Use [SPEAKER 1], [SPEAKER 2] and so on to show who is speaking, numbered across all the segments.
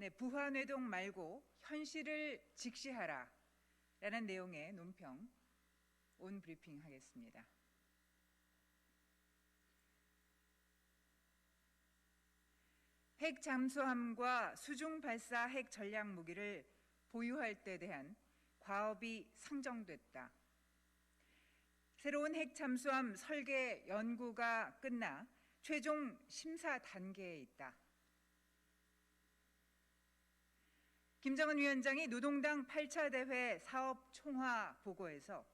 [SPEAKER 1] 네, 부화뇌동 말고 현실을 직시하라 라는 내용의 논평 온 브리핑 하겠습니다. 핵 잠수함과 수중 발사 핵 전략 무기를 보유할 때 대한 과업이 상정됐다. 새로운 핵 잠수함 설계 연구가 끝나 최종 심사 단계에 있다. 김정은 위원장이 노동당 8차 대회 사업 총화 보고에서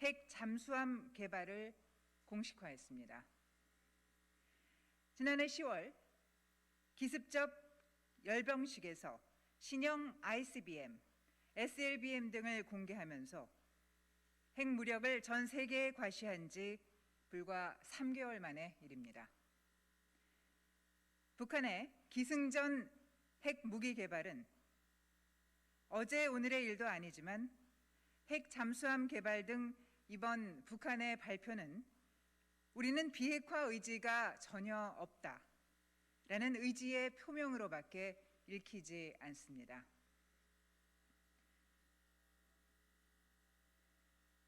[SPEAKER 1] 핵 잠수함 개발을 공식화했습니다. 지난해 10월 기습적 열병식에서 신형 ICBM, SLBM 등을 공개하면서 핵 무력을 전 세계에 과시한 지 불과 3개월 만의 일입니다. 북한의 기승전 핵 무기 개발은 어제 오늘의 일도 아니지만 핵 잠수함 개발 등 이번 북한의 발표는 우리는 비핵화 의지가 전혀 없다. 라는 의지의 표명으로밖에 읽히지 않습니다.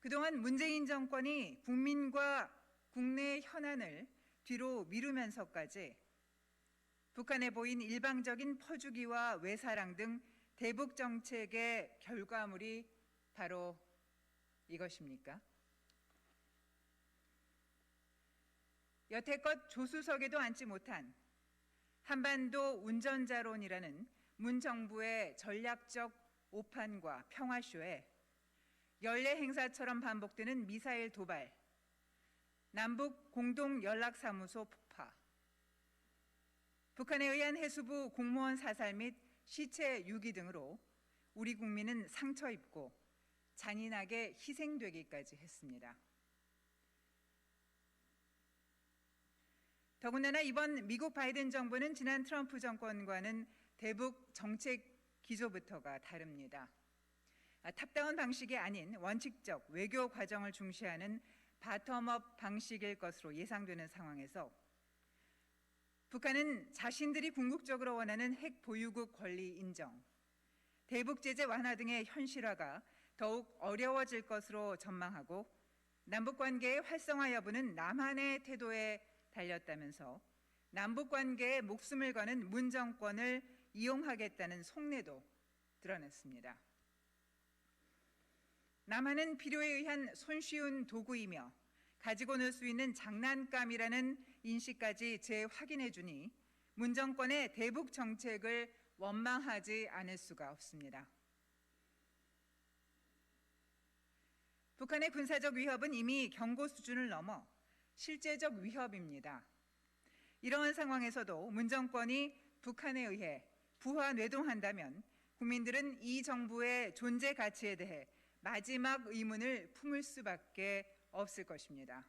[SPEAKER 1] 그동안 문재인 정권이 국민과 국내 현안을 뒤로 미루면서까지 북한에 보인 일방적인 퍼주기와 외사랑 등 대북 정책의 결과물이 바로 이것입니까? 여태껏 조수석에도 앉지 못한 한반도 운전자론이라는 문 정부의 전략적 오판과 평화쇼에 연례 행사처럼 반복되는 미사일 도발, 남북 공동 연락사무소 폭파, 북한에 의한 해수부 공무원 사살 및 시체 유기 등으로 우리 국민은 상처 입고 잔인하게 희생되기까지 했습니다. 더군다나 이번 미국 바이든 정부는 지난 트럼프 정권과는 대북 정책 기조부터가 다릅니다. 아, 탑다운 방식이 아닌 원칙적 외교 과정을 중시하는 바텀업 방식일 것으로 예상되는 상황에서 북한은 자신들이 궁극적으로 원하는 핵 보유국 권리 인정, 대북 제재 완화 등의 현실화가 더욱 어려워질 것으로 전망하고 남북 관계의 활성화 여부는 남한의 태도에 달렸다면서 남북 관계에 목숨을 거는 문 정권을 이용하겠다는 속내도 드러냈습니다. 남한은 필요에 의한 손쉬운 도구이며 가지고 놀 수 있는 장난감이라는 인식까지 재확인해 주니 문 정권의 대북 정책을 원망하지 않을 수가 없습니다. 북한의 군사적 위협은 이미 경고 수준을 넘어 실제적 위협입니다. 이러한 상황에서도 문 정권이 북한에 의해 부하 뇌동한다면 국민들은 이 정부의 존재 가치에 대해 마지막 의문을 품을 수밖에 없을 것입니다.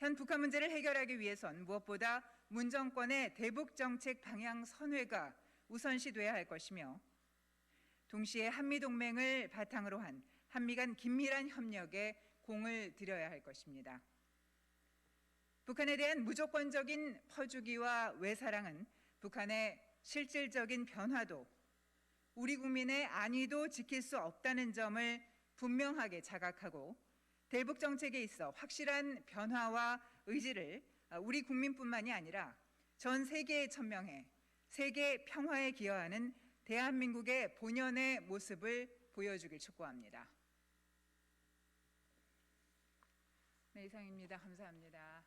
[SPEAKER 1] 현 북한 문제를 해결하기 위해선 무엇보다 문 정권의 대북 정책 방향 선회가 우선시돼야 할 것이며 동시에 한미 동맹을 바탕으로 한 한미 간 긴밀한 협력에 공을 들여야 할 것입니다. 북한에 대한 무조건적인 퍼주기와 외사랑은 북한의 실질적인 변화도 우리 국민의 안위도 지킬 수 없다는 점을 분명하게 자각하고 대북 정책에 있어 확실한 변화와 의지를 우리 국민뿐만이 아니라 전 세계에 천명해 세계 평화에 기여하는 대한민국의 본연의 모습을 보여주길 촉구합니다. 네, 이상입니다. 감사합니다.